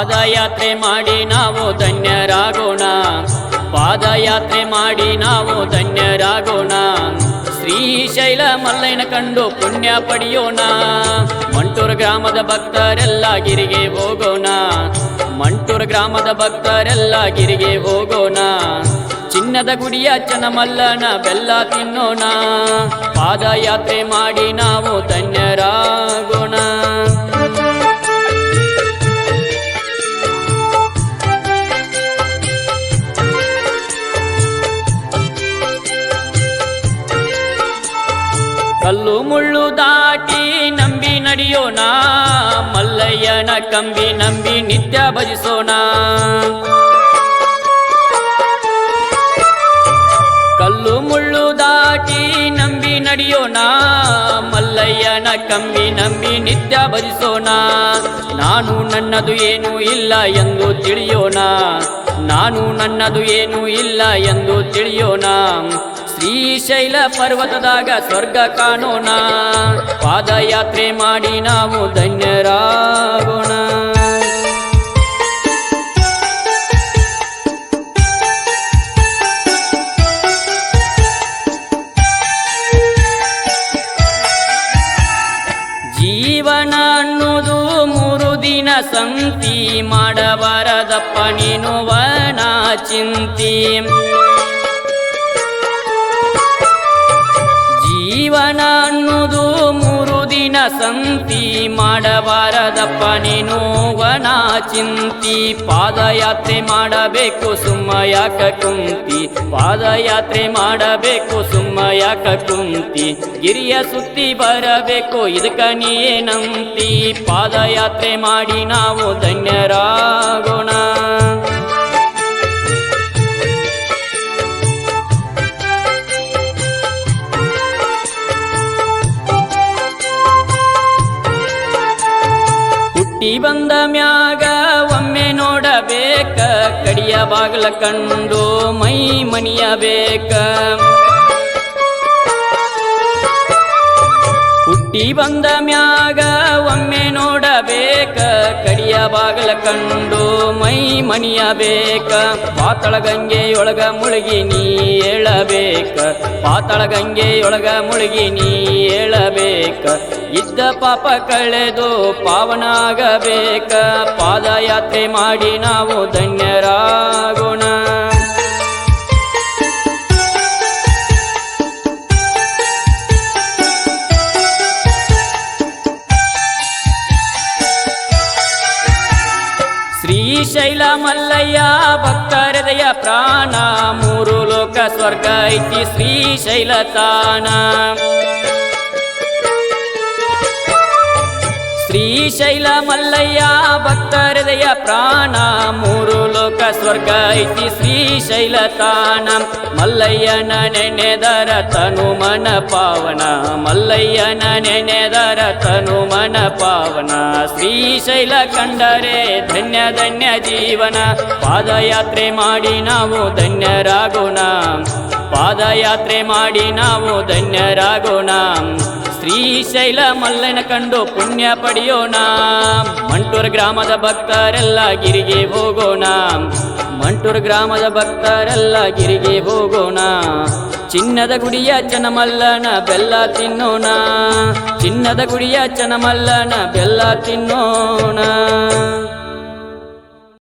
ಪಾದಯಾತ್ರೆ ಮಾಡಿ ನಾವು ಧನ್ಯರಾಗೋಣ. ಪಾದಯಾತ್ರೆ ಮಾಡಿ ನಾವು ಧನ್ಯರಾಗೋಣ. ಶ್ರೀಶೈಲ ಮಲ್ಲಯ್ಯನ ಕಂಡು ಪುಣ್ಯ ಪಡೆಯೋಣ. ಮಂಟೂರು ಗ್ರಾಮದ ಭಕ್ತರೆಲ್ಲ ಗಿರಿಗೆ ಹೋಗೋಣ. ಮಂಟೂರು ಗ್ರಾಮದ ಭಕ್ತರೆಲ್ಲ ಗಿರಿಗೆ ಹೋಗೋಣ. ಚಿನ್ನದ ಗುಡಿಯ ಮಲ್ಲನ ಬೆಲ್ಲ ತಿನ್ನೋಣ. ಪಾದಯಾತ್ರೆ ಮಾಡಿ ನಾವು ಧನ್ಯರಾಗೋಣ. ಕಲ್ಲು ಮುಳ್ಳು ದಾಟಿ ನಂಬಿ ನಡೆಯೋಣ, ಮಲ್ಲಯ್ಯನ ಕಂಬಿ ನಂಬಿ ನಿತ್ಯ ಭಜಿಸೋಣ. ಕಲ್ಲು ಮುಳ್ಳು ದಾಟಿ ನಂಬಿ ನಡೆಯೋಣ, ಮಲ್ಲಯ್ಯನ ಕಂಬಿ ನಂಬಿ ನಿತ್ಯ ಭಜಿಸೋಣ. ನಾನು ನನ್ನದು ಏನೂ ಇಲ್ಲ ಎಂದು ತಿಳಿಯೋಣ, ನಾನು ನನ್ನದು ಏನೂ ಇಲ್ಲ ಎಂದು ತಿಳಿಯೋಣ. ಶ್ರೀಶೈಲ ಪರ್ವತದಾಗ ಸ್ವರ್ಗ ಕಾಣೋಣ. ಪಾದಯಾತ್ರೆ ಮಾಡಿ ನಾವು ಧನ್ಯರಾಗೋಣ. ಜೀವನ ಅನ್ನೋದು ಮೂರು ದಿನ ಸಂತಿ ಮಾಡಬಾರದಪ್ಪ ನೀನು ವನ ಚಿಂತಿ. ಜೀವನ ಅನ್ನೋದು ಮೂರು ದಿನ ಸಂತಿ ಮಾಡಬಾರದಪ್ಪ ನೀನು ವನ ಚಿಂತಿ. ಪಾದಯಾತ್ರೆ ಮಾಡಬೇಕು ಸುಮ್ಮ ಯಾಕ ಕುಂತಿ? ಪಾದಯಾತ್ರೆ ಮಾಡಬೇಕು ಸುಮ್ಮ ಯಾಕ ಕುಂತಿ? ಗಿರಿಯ ಸುತ್ತಿ ಬರಬೇಕು ಇದಕ್ಕ ನೀನಂತಿ ಪಾದಯಾತ್ರೆ ಮಾಡಿ ನಾವು ಧನ್ಯರಾಗೋಣ. ಹುಟ್ಟಿ ಬಂದ ಮ್ಯಾಗ ಒಮ್ಮೆ ನೋಡಬೇಕ, ಕಡಿಯ ಬಾಗಲ ಕಂಡು ಮೈ ಮಣಿಯಬೇಕ. ಹುಟ್ಟಿ ಬಂದ ಮ್ಯಾಗ ಒಮ್ಮೆ ನೋಡಬೇಕ ಕಡಿಯ ಬಾಗಲ ಕಂಡು ಮೈ ಮನಿಯಬೇಕ ಪಾತಳ ಗಂಗೆಯೊಳಗ ಮುಳುಗಿ ನೀ ಏಳಬೇಕ? ಪಾತಳ ಗಂಗೆಯೊಳಗ ಮುಳುಗಿ ನೀ ಏಳಬೇಕ? ಇದ್ದ ಪಾಪ ಕಳೆದು ಪಾವನಾಗಬೇಕ? ಪಾದಯಾತ್ರೆ ಮಾಡಿ ನಾವು ಧನ್ಯರಾಗೋಣ. ಶ್ರೀಶೈಲ ಮಲ್ಲಯ್ಯ ಭಕ್ತರದಯ ಪ್ರಾಣ ಮೂರು ಲೋಕ ಸ್ವರ್ಗ ಐತಿ ಶ್ರೀಶೈಲ ತಾಣ ಶ್ರೀಶೈಲ ಮಲ್ಲಯ್ಯ ಭಕ್ತರದಯ ಪ್ರಾಣ. ಮೂರು ಲೋಕ ಸ್ವರ್ಗ ಐತಿ ಶ್ರೀಶೈಲ ತಾಣ. ಮಲ್ಲಯ್ಯನ ನೆನೆದರ ತನು ಮನ ಪಾವನ. ಮಲ್ಲಯ್ಯನ ನೆನೆದರ ತನು ಮನ ಪಾವನ. ಶ್ರೀಶೈಲ ಕಂಡರೆ ಧನ್ಯ ಧನ್ಯ ಜೀವನ. ಪಾದಯಾತ್ರೆ ಮಾಡಿ ನಾವು ಧನ್ಯರಾಗೋಣ. ಪಾದಯಾತ್ರೆ ಮಾಡಿ ನಾವು ಧನ್ಯರಾಗೋಣ. ಶ್ರೀಶೈಲ ಮಲ್ಲನ ಕಂಡು ಪುಣ್ಯ ಪಡೆಯೋಣ ಮಂಟೂರು ಗ್ರಾಮದ ಭಕ್ತರೆಲ್ಲ ಗಿರಿಗೆ ಹೋಗೋಣ ಮಂಟೂರು ಗ್ರಾಮದ ಭಕ್ತರೆಲ್ಲ ಗಿರಿಗೆ ಹೋಗೋಣ ಚಿನ್ನದ ಗುಡಿಯ ಚನಮಲ್ಲನ ಬೆಲ್ಲ ತಿನ್ನೋಣ ಚಿನ್ನದ ಗುಡಿಯ ಚನಮಲ್ಲನ ಬೆಲ್ಲ ತಿನ್ನೋಣ